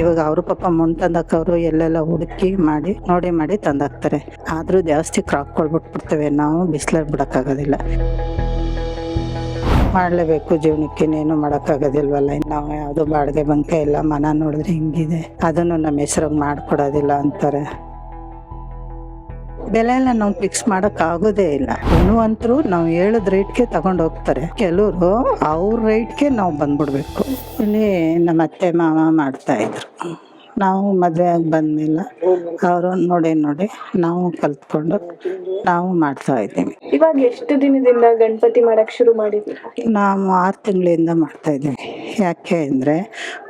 ಇವಾಗ ಅವರು ಪಾಪ ಮಣ್ಣು ತಂದಾಕವ್ರು ಎಲ್ಲೆಲ್ಲ ಹುಡುಕಿ ಮಾಡಿ, ನೋಡಿ ಮಾಡಿ ತಂದಾಕ್ತಾರೆ. ಆದರೂ ಜಾಸ್ತಿ ಕ್ರಾಕ್ಗಳು ಬಿಟ್ಬಿಡ್ತೇವೆ. ನಾವು ಬಿಸಿಲಲ್ಲಿ ಬಿಡೋಕ್ಕಾಗೋದಿಲ್ಲ. ಮಾಡಲೇಬೇಕು ಜೀವನಕ್ಕೆ, ಇನ್ನೇನು ಮಾಡೋಕ್ಕಾಗೋದಿಲ್ವಲ್ಲ. ಇನ್ನು ನಾವು ಯಾವುದು ಬಾಡಿಗೆ ಬಂಕ ಇಲ್ಲ, ಮನ ನೋಡಿದ್ರೆ ಹಿಂಗಿದೆ. ಅದನ್ನು ನಮ್ಮ ಹೆಸ್ರಾಗ ಮಾಡ್ಕೊಡೋದಿಲ್ಲ ಅಂತಾರೆ. ಬೆಲೆ ಎಲ್ಲ ನಾವು ಫಿಕ್ಸ್ ಮಾಡೋಕ್ಕಾಗೋದೇ ಇಲ್ಲ. ಇನ್ನುವಂತರೂ ನಾವು ಹೇಳಿದ ರೇಟ್ಗೆ ತಗೊಂಡು ಹೋಗ್ತಾರೆ. ಕೆಲವರು ಅವ್ರ ರೇಟ್ಗೆ ನಾವು ಬಂದ್ಬಿಡ್ಬೇಕು. ಇಲ್ಲಿ ನಮ್ಮ ಅತ್ತೆ ಮಾವ ಮಾಡ್ತಾ ಇದ್ರು. ನಾವು ಮದುವೆ ಆಗಿ ಬಂದ್ಮೇಲೆ ಅವರು ನೋಡಿ ನೋಡಿ ನಾವು ಕಲ್ತ್ಕೊಂಡು ನಾವು ಮಾಡ್ತಾ ಇದ್ದೀವಿ. ಇವಾಗ ಎಷ್ಟು ದಿನದಿಂದ ಗಣಪತಿ ಮಾಡಕ್ ಶುರು ಮಾಡಿದ್ವಿ ನಾವು ಆರು ತಿಂಗಳಿಂದ ಮಾಡ್ತಾ ಇದ್ದೀವಿ. ಯಾಕೆ ಅಂದರೆ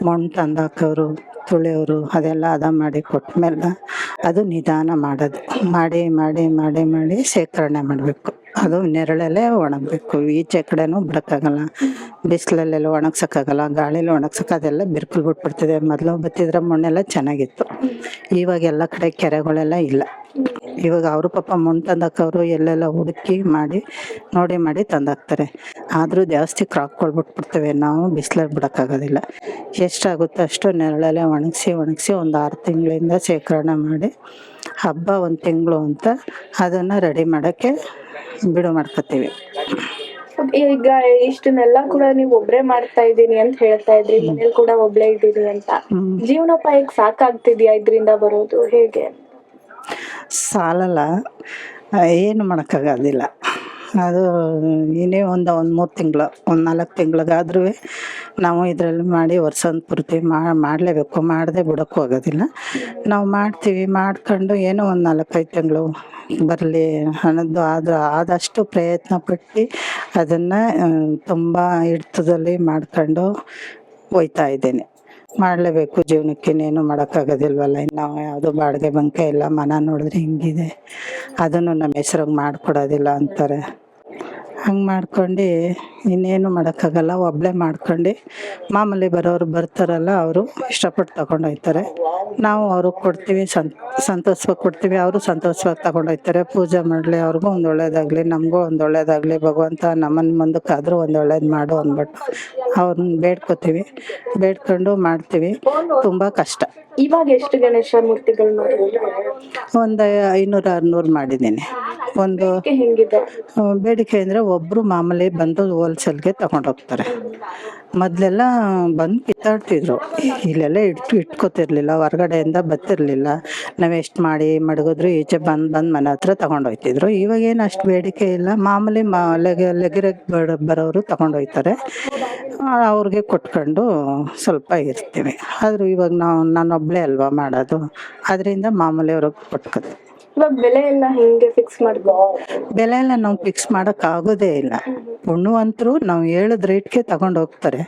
ಮಣ್ಣು ತಂದಾಕೋರು ತುಳಿಯೋರು ಅದೆಲ್ಲ ಅದ ಮಾಡಿ ಕೊಟ್ಮೇಲೆ ಅದು ನಿಧಾನ ಮಾಡೋದು. ಮಾಡಿ ಮಾಡಿ ಮಾಡಿ ಮಾಡಿ ಶೇಖರಣೆ ಮಾಡಬೇಕು. ಅದು ನೆರಳಲ್ಲೇ ಒಣಗಬೇಕು. ಈಚೆ ಕಡೆನೂ ಬಿಡೋಕ್ಕಾಗಲ್ಲ ಬಿಸಿಲಲ್ಲೆಲ್ಲ ಒಣಗ್ಸೋಕ್ಕಾಗಲ್ಲ. ಗಾಳಿಲಿ ಒಣಗ್ಸೋಕೆ ಅದೆಲ್ಲ ಬಿರ್ಕಲ್ ಬಿಟ್ಬಿಡ್ತದೆ. ಮೊದಲು ಬತ್ತಿದ್ರೆ ಮಣ್ಣೆಲ್ಲ ಚೆನ್ನಾಗಿತ್ತು. ಇವಾಗ ಎಲ್ಲ ಕಡೆ ಕೆರೆಗಳೆಲ್ಲ ಇಲ್ಲ. ಇವಾಗ ಅವರು ಪಾಪ ಮಣ್ಣು ತಂದಾಕವರು ಎಲ್ಲೆಲ್ಲ ಹುಡುಕಿ ಮಾಡಿ ನೋಡಿ ಮಾಡಿ ತಂದಾಕ್ತಾರೆ. ಆದರೂ ಜಾಸ್ತಿ ಕ್ರಾಕ್ಗಳು ಬಿಟ್ಬಿಡ್ತೇವೆ. ನಾವು ಬಿಸಿಲಲ್ಲಿ ಬಿಡೋಕ್ಕಾಗೋದಿಲ್ಲ. ಎಷ್ಟಾಗುತ್ತೋ ಅಷ್ಟು ನೆರಳಲ್ಲೇ ಒಣಗಿಸಿ ಒಣಗಿಸಿ ಒಂದು ಆರು ತಿಂಗಳಿಂದ ಶೇಖರಣೆ ಮಾಡಿ ಹಬ್ಬ ಒಂದು ತಿಂಗಳು ಅಂತ ಅದನ್ನು ರೆಡಿ ಮಾಡೋಕ್ಕೆ ಬಿಡು ಮಾಡ್ಕೊತೀವಿ. ಈಗ ಇಷ್ಟನ್ನೆಲ್ಲ ಕೂಡ ನೀವು ಒಬ್ರೇ ಮಾಡ್ತಾ ಇದ್ದೀನಿ ಅಂತ ಹೇಳ್ತಾ ಇದ್ರಿ. ಮನೇಲಿ ಕೂಡ ಒಬ್ಳೇ ಇದ್ದೀನಿ ಅಂತ. ಜೀವನೋಪಾಯಕ್ಕೆ ಸಾಕಾಗ್ತಿದ್ಯಾ ಇದ್ರಿಂದ ಬರೋದು? ಹೇಗೆ? ಸಾಲಲ್ಲ. ಏನು ಮಾಡೋಕ್ಕಾಗೋದಿಲ್ಲ. ಅದು ಇನ್ನೇ ಒಂದು ಒಂದು ಮೂರು ತಿಂಗಳು, ಒಂದು ನಾಲ್ಕು ತಿಂಗಳಿಗಾದ್ರೂ ನಾವು ಇದರಲ್ಲಿ ಮಾಡಿ ವರ್ಷದ ಪೂರ್ತಿ ಮಾಡಲೇಬೇಕು. ಮಾಡದೆ ಬಿಡೋಕ್ಕೂ ಹೋಗೋದಿಲ್ಲ ನಾವು ಮಾಡ್ತೀವಿ. ಮಾಡ್ಕೊಂಡು ಏನೋ ಒಂದು ನಾಲ್ಕೈದು ತಿಂಗಳು ಬರಲಿ ಅನ್ನೋದು ಆದ ಆದಷ್ಟು ಪ್ರಯತ್ನ ಪಟ್ಟು ಅದನ್ನು ತುಂಬ ಹಿಡ್ತದಲ್ಲಿ ಮಾಡ್ಕೊಂಡು ಹೋಯ್ತಾ ಇದ್ದೀನಿ. ಮಾಡಲೇಬೇಕು. ಜೀವನಕ್ಕೆ ಇನ್ನೇನು ಮಾಡೋಕ್ಕಾಗೋದಿಲ್ವಲ್ಲ. ಇನ್ನು ನಾವು ಯಾವುದು ಬಾಡಿಗೆ ಬಂಕ ಇಲ್ಲ, ಮನ ನೋಡಿದ್ರೆ ಹಿಂಗಿದೆ. ಅದನ್ನು ನಮ್ಮ ಹೆಸ್ರಾಗ ಮಾಡಿಕೊಡೋದಿಲ್ಲ ಅಂತಾರೆ. ಹಂಗೆ ಮಾಡ್ಕೊಂಡು ಇನ್ನೇನು ಮಾಡೋಕ್ಕಾಗಲ್ಲ ಒಬ್ಬಳೇ ಮಾಡ್ಕೊಂಡು ಮಾಮೂಲಿ ಬರೋರು ಬರ್ತಾರಲ್ಲ ಅವರು ಇಷ್ಟಪಟ್ಟು ತಗೊಂಡೋಗ್ತಾರೆ ನಾವು ಅವ್ರಿಗೆ ಕೊಡ್ತೀವಿ ಸಂತ ಸಂತೋಷವಾಗಿ ಕೊಡ್ತೀವಿ ಅವರು ಸಂತೋಷವಾಗಿ ತಗೊಂಡೋಗ್ತಾರೆ ಪೂಜೆ ಮಾಡಲಿ ಅವ್ರಿಗೂ ಒಂದು ಒಳ್ಳೇದಾಗಲಿ ನಮಗೂ ಒಂದು ಒಳ್ಳೇದಾಗಲಿ ಭಗವಂತ ನಮ್ಮನ್ನು ಮುಂದಕ್ಕಾದರೂ ಒಂದು ಒಳ್ಳೇದು ಮಾಡು ಅಂದ್ಬಿಟ್ಟು ಅವ್ರನ್ನ ಬೇಡ್ಕೊತೀವಿ. ಬೇಡ್ಕೊಂಡು ಮಾಡ್ತೀವಿ. ತುಂಬ ಕಷ್ಟ. ಇವಾಗ ಎಷ್ಟು ಗಣೇಶ ಮೂರ್ತಿಗಳು ಒಂದು ಐನೂರು ಆರುನೂರು ಮಾಡಿದ್ದೀನಿ. ಒಂದು ಬೇಡಿಕೆ ಅಂದರೆ ಒಬ್ಬರು ಮಾಮೂಲಿ ಬಂದು ಹೋಲ್ಸೇಲ್ಗೆ ತಗೊಂಡೋಗ್ತಾರೆ. ಮೊದಲೆಲ್ಲ ಬಂದು ಕಿತ್ತಾಡ್ತಿದ್ರು. ಇಲ್ಲೆಲ್ಲ ಇಟ್ಟು ಇಟ್ಕೋತಿರ್ಲಿಲ್ಲ ಹೊರಗಡೆಯಿಂದ ಬತ್ತಿರ್ಲಿಲ್ಲ ನಾವು ಎಷ್ಟು ಮಾಡಿ ಮಡಗಿದ್ರು ಈಚೆ ಬಂದು ಬಂದು ಮನೆ ಹತ್ರ ತಗೊಂಡೋಗ್ತಿದ್ರು ಇವಾಗ ಏನು ಅಷ್ಟು ಬೇಡಿಕೆ ಇಲ್ಲ. ಮಾಮೂಲಿ ಮಾ ಲೆಗ ಲೆಗಿರಕ್ಕೆ ಬಡ ಬರೋರು ತಗೊಂಡೋಗ್ತಾರೆ ಅವ್ರಿಗೆ ಕೊಟ್ಕೊಂಡು ಸ್ವಲ್ಪ ಇರ್ತೀವಿ. ಆದರೂ ಇವಾಗ ನಾವು ನಾನೊಬ್ಬಳೇ ಅಲ್ವಾ ಮಾಡೋದು. ಅದರಿಂದ ಮಾಮೂಲಿ ಅವ್ರಿಗೆ ಕೊಟ್ಕೋತೀವಿ ಬೆಲೆ ಎಲ್ಲ ಹೆಂಗೆ ಫಿಕ್ಸ್ ಮಾಡ್ಕೋ ಬೆಲೆ ಎಲ್ಲ ನಾವು ಫಿಕ್ಸ್ ಮಾಡೋಕ್ಕಾಗೋದೇ ಇಲ್ಲ. ಉಣ್ಣುವಂತರು ನಾವು ಹೇಳಿದ ರೇಟ್ಗೆ ತಗೊಂಡು ಹೋಗ್ತಾರೆ.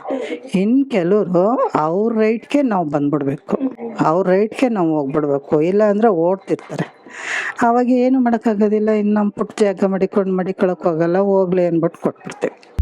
ಇನ್ ಕೆಲವರು ಅವ್ರ ರೇಟ್ಗೆ ನಾವು ಬಂದ್ಬಿಡ್ಬೇಕು. ಅವ್ರ ರೇಟ್ಗೆ ನಾವು ಹೋಗ್ಬಿಡ್ಬೇಕು. ಇಲ್ಲ ಅಂದ್ರೆ ಓಡ್ತಿರ್ತಾರೆ. ಅವಾಗ ಏನು ಮಾಡೋಕ್ಕಾಗೋದಿಲ್ಲ ಇನ್ನು ನಮ್ಮ ಪುಟ್ಟ ಜಾಗ ಮಡಿಕೊಂಡು ಮಡಿಕೊಳಕ್ ಹೋಗಲ್ಲ. ಹೋಗ್ಲಿ ಅಂದ್ಬಿಟ್ಟು ಕೊಟ್ಬಿಡ್ತೀವಿ.